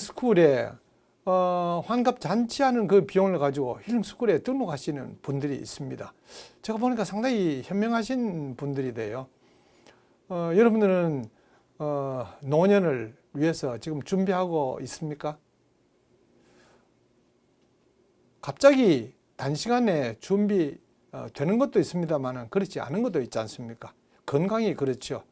힐링스쿨에 어, 환갑 잔치하는 그 비용을 가지고 힐링스쿨에 등록하시는 분들이 있습니다. 제가 보니까 상당히 현명하신 분들이 돼요. 어, 여러분들은 어, 노년을 위해서 지금 준비하고 있습니까? 갑자기 단시간에 준비 어, 되는 것도 있습니다만 그렇지 않은 것도 있지 않습니까? 건강이 그렇죠.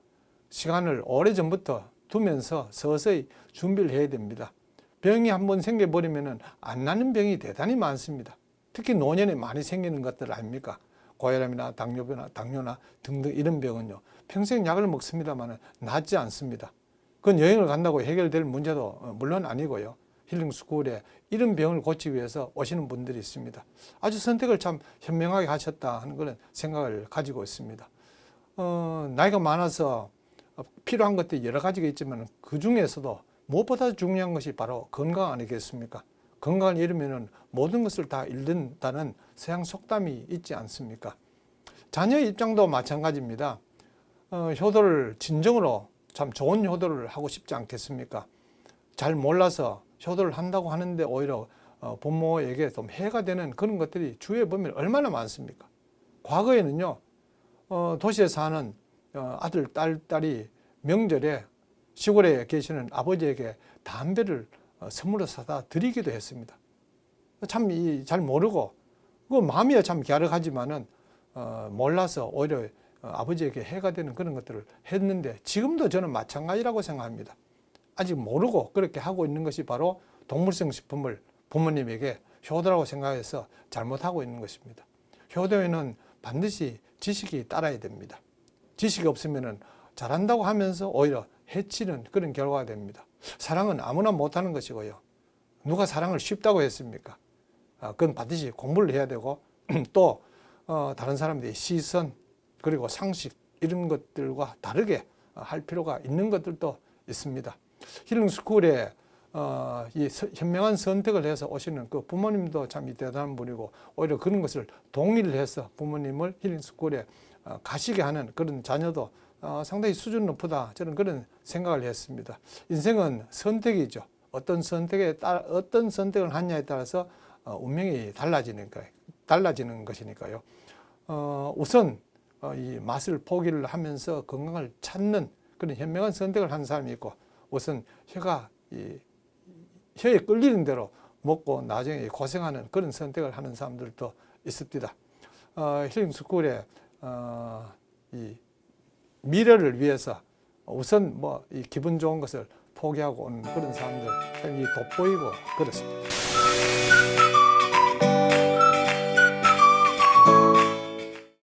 시간을 오래 전부터 두면서 서서히 준비를 해야 됩니다. 병이 한번 생겨버리면 안 나는 병이 대단히 많습니다. 특히 노년에 많이 생기는 것들 아닙니까? 고혈압이나 당뇨나 당뇨나 등등 이런 병은요. 평생 약을 먹습니다만 낫지 않습니다. 그건 여행을 간다고 해결될 문제도 어, 물론 아니고요. 힐링 스쿨에 이런 병을 고치기 위해서 오시는 분들이 있습니다. 아주 선택을 참 현명하게 하셨다 하는 그런 생각을 가지고 있습니다. 어, 나이가 많아서 필요한 것들이 여러 가지가 있지만 그 중에서도 무엇보다 중요한 것이 바로 건강 아니겠습니까? 건강을 잃으면 모든 것을 다 잃는다는 서양 속담이 있지 않습니까? 자녀 입장도 마찬가지입니다. 어, 효도를 진정으로 참 좋은 효도를 하고 싶지 않겠습니까? 잘 몰라서 효도를 한다고 하는데 오히려 어, 부모에게 좀 해가 되는 그런 것들이 주위에 보면 얼마나 많습니까? 과거에는요, 어, 도시에 사는 어, 아들, 딸, 딸이 명절에 시골에 계시는 아버지에게 담배를 어, 선물로 사다 드리기도 했습니다. 참 잘 모르고 그 마음이야 참 갸륵하지만은 어, 몰라서 오히려 어, 아버지에게 해가 되는 그런 것들을 했는데 지금도 저는 마찬가지라고 생각합니다. 아직 모르고 그렇게 하고 있는 것이 바로 동물성 식품을 부모님에게 효도라고 생각해서 잘못하고 있는 것입니다. 효도에는 반드시 지식이 따라야 됩니다. 지식이 없으면은 잘한다고 하면서 오히려 해치는 그런 결과가 됩니다. 사랑은 아무나 못하는 것이고요. 누가 사랑을 쉽다고 했습니까? 아, 그건 반드시 공부를 해야 되고 또 어, 다른 사람들의 시선 그리고 상식 이런 것들과 다르게 할 필요가 있는 것들도 있습니다. 힐링 스쿨에 어, 이 서- 현명한 선택을 해서 오시는 그 부모님도 참 대단한 분이고 오히려 그런 것을 동의를 해서 부모님을 힐링 스쿨에 어, 가시게 하는 그런 자녀도 어, 상당히 수준 높다 저는 그런 생각을 했습니다. 인생은 선택이죠. 어떤 선택에 따라 어떤 선택을 하냐에 따라서 어, 운명이 달라지는 거 달라지는 것이니까요. 어, 우선 어, 이 맛을 포기를 하면서 건강을 찾는 그런 현명한 선택을 한 사람이 있고 우선 혀가 이 혀에 끌리는 대로 먹고 나중에 고생하는 그런 선택을 하는 사람들도 있습니다. 어, 힐링 스쿨에 어, 이 미래를 위해서 우선 뭐 이 기분 좋은 것을 포기하고 오는 그런 사람들 참이 돋보이고 그렇습니다.